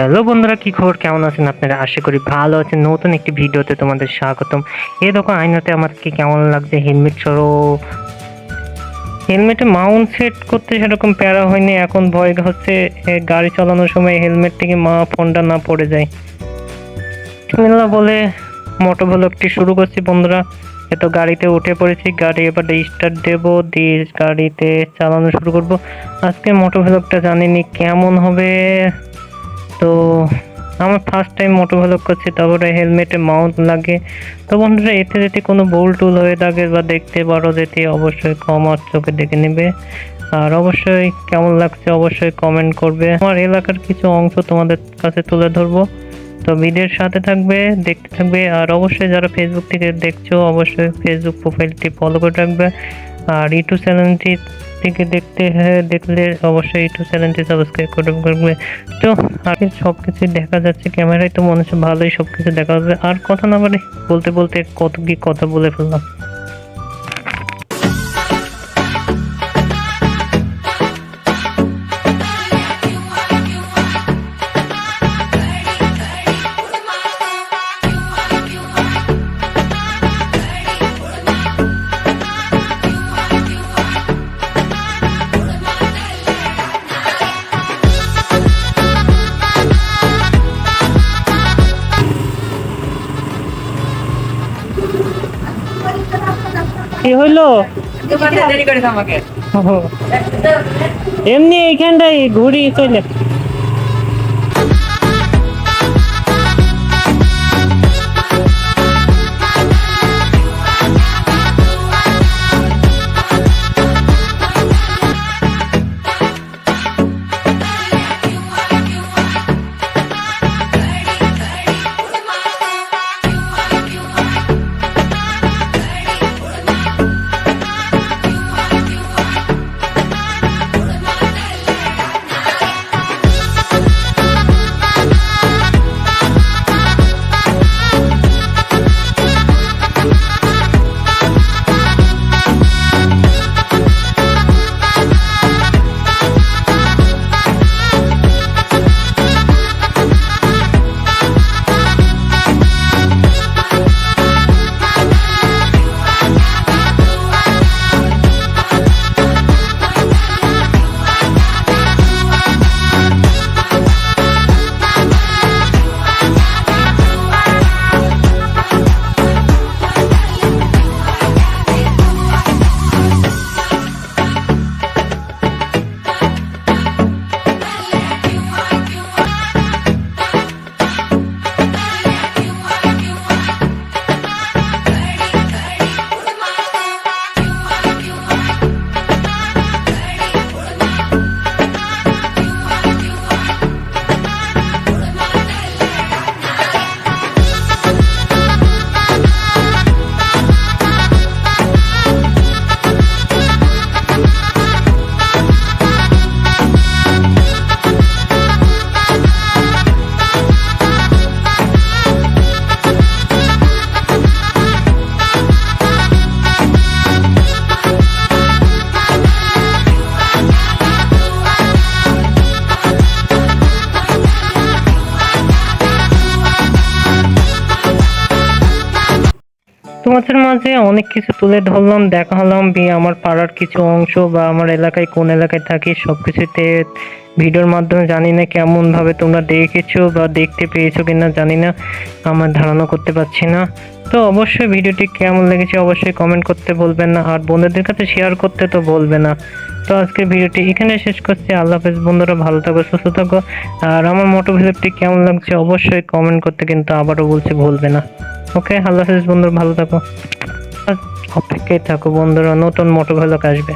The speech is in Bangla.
হ্যালো বন্ধুরা, কি খবর? কেমন আছেন আপনারা? আশা করি ভালো আছেন। নতুন একটি ভিডিওতে তোমাদের স্বাগতম। এই দেখো আইনাতে আমার কি কেমন লাগছে? হেলমেট সরো হেলমেটে মাউন্ট সেট করতে সেরকম প্যারা হয়নি। এখন ভয় হচ্ছে গাড়ি চালানোর সময় হেলমেট থেকে মা ফোনটা না পড়ে যায়। বিসমিল্লাহ বলে মোটো ভ্লগটি শুরু করছি বন্ধুরা। এ তো গাড়িতে উঠে পড়েছি। গাড়ি এবার স্টার্ট দেবো। দিয়ে গাড়িতে চালানো শুরু করব। আজকে মোটো ভ্লগটা জানিনি কেমন হবে। তো আমার ফার্স্ট টাইম মোটো ভ্লগ করছি, তারপরে হেলমেটে মাউন্ট লাগে। তো বন্ধুরা, এতে যদি কোনো বোল টুল হয়ে থাকে বা দেখতে পারো যেটি অবশ্যই কমার চোখে দেখে নেবে। আর অবশ্যই কেমন লাগছে, অবশ্যই কমেন্ট করবে। আমার এলাকার কিছু অংশ তোমাদের কাছে তুলে ধরবো। তো ভিডিওর সাথে থাকবে, দেখতে থাকবে। আর অবশ্যই যারা ফেসবুক থেকে দেখছ, অবশ্যই ফেসবুক প্রোফাইলটি ফলো করে রাখবে। আর ইউটিউব চ্যানেলটি থেকে দেখতে হ্যাঁ দেখলে অবশ্যই একটু চ্যানেলটি সাবস্ক্রাইব করে রাখবে। তো, আগে সব কিছু দেখা যাচ্ছে, ক্যামেরায় তো মনে হচ্ছে ভালোই সব কিছু দেখা যাচ্ছে আর কথা না বলে বলতে বলতে কত কি কথা বলে ফেললাম। কি হলো এমনি এইখানটাই ঘুরি চলে। তোমাদের মাঝে অনেক কিছু তুলে ধরলাম, দেখালাম বি আমার পাড়ার কিছু অংশ বা আমার এলাকায় কোন এলাকায় থাকি সব কিছুতে ভিডিওর মাধ্যমে জানি না কেমন ভাবে তোমরা দেখেছ বা দেখতে পেয়েছ কিনা, জানি না, আমার ধারণা করতে পারছি না। তো অবশ্যই ভিডিওটি কেমন লেগেছে অবশ্যই কমেন্ট করতে বলবেন না, আর বন্ধুদের কাছে শেয়ার করতে তো বলবে না। তো আজকের ভিডিওটি এখানে শেষ করছি, আল্লাহ হাফেজ। বন্ধুরা ভালো থাকো, সুস্থ থাকো, আর আমার মোটো ভিডিওটি কেমন লাগছে অবশ্যই কমেন্ট করতে কিন্তু আবারও বলছি, ভুলবে না। ওকে আল্লাহ হাফিজ বন্ধুরা ভালো থাকো। অপেক্ষায় থাকো বন্ধুরা নতুন মোটর ভ্লগ আসবে।